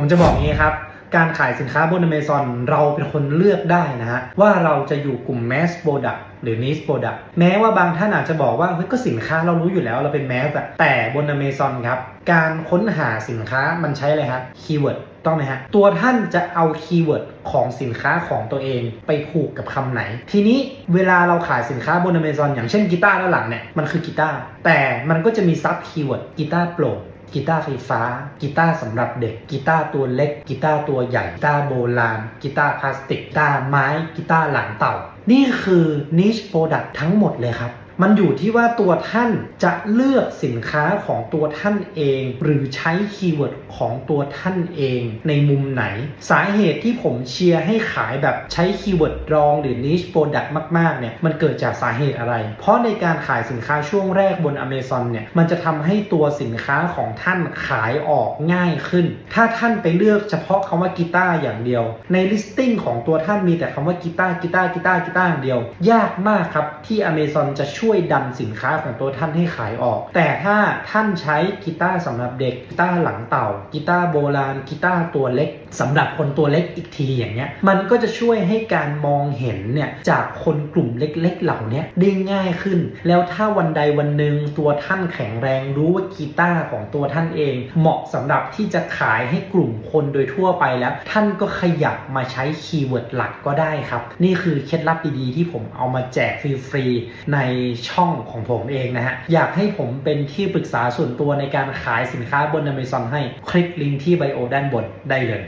ผมจะบอกงี้ครับ การขายสินค้าบน Amazon เราเป็นคนเลือกได้นะฮะ ว่าเราจะอยู่กลุ่ม Mass Product หรือ Niche Product แม้ว่าบางท่านอาจจะบอกว่าเฮ้ยก็สินค้าเรารู้อยู่แล้วเราเป็น Mass อะแต่บน Amazon ครับ การค้นหาสินค้ามันใช้อะไรครับคีย์เวิร์ดต้องไหมฮะ ตัวท่านจะเอาคีย์เวิร์ดของสินค้าของตัวเองไปผูกกับคำไหน ทีนี้เวลาเราขายสินค้าบน Amazon อย่างเช่นกีตาร์ด้านหลังเนี่ย มันคือกีตาร์แต่มันก็จะมีซับคีย์เวิร์ดกีตาร์โปร่ง กีตาร์ไฟฟ้า กีตาร์สำหรับเด็ก กีตาร์ตัวเล็ก กีตาร์ตัวใหญ่ กีตาร์โบราณ กีตาร์พลาสติก กีตาร์ไม้ กีตาร์หลังเต่า นี่คือ niche product ทั้งหมดเลยครับ มันอยู่ที่ว่าตัวท่านจะเลือกสินค้าของตัวท่านเอง หรือใช้คีย์เวิร์ดของตัวท่านเองในมุมไหน สาเหตุที่ผมเชียร์ให้ขายแบบใช้คีย์เวิร์ดรองหรือ niche product มากๆเนี่ยมันเกิดจากสาเหตุอะไร เพราะในการขายสินค้าช่วงแรกบน Amazon เนี่ยมันจะทำให้ตัวสินค้าของท่านขายออกง่ายขึ้น ถ้าท่านไปเลือกเฉพาะคำว่ากีตาร์อย่างเดียว ใน listing ของตัวท่านมีแต่คำว่ากีตาร์กีตาร์กีตาร์กีตาร์อย่างเดียว ยากมากครับที่ Amazon จะช่วยวยดันสินค้าของตัวท่านให้ขายออก แต่ถ้าท่านใช้กีตาร์สำหรับเด็กกีตาร์หลังเต่ากีตาร์โบราณกีตาร์ตัวเล็กสำหรับคนตัวเล็กอีกทีอย่างเงี้ยมันก็จะช่วยให้การมองเห็นเนี่ยจากคนกลุ่มเล็กๆเหล่านี้ได้ง่ายขึ้น แล้วถ้าวันใดวันหนึ่งตัวท่านแข็งแรงรู้ว่ากีตาร์ของตัวท่านเอง เหมาะสำหรับที่จะขายให้กลุ่มคนโดยทั่วไปแล้ว ท่านก็ขยับมาใช้คีย์เวิร์ดหลักก็ได้ครับ นี่คือเคล็ดลับดีๆที่ผมเอามาแจกฟรีๆในช่องของผมเองนะฮะ อยากให้ผมเป็นที่ปรึกษาส่วนตัวในการขายสินค้าบน Amazon ให้คลิกลิงก์ที่ไบโอด้านบนได้เลย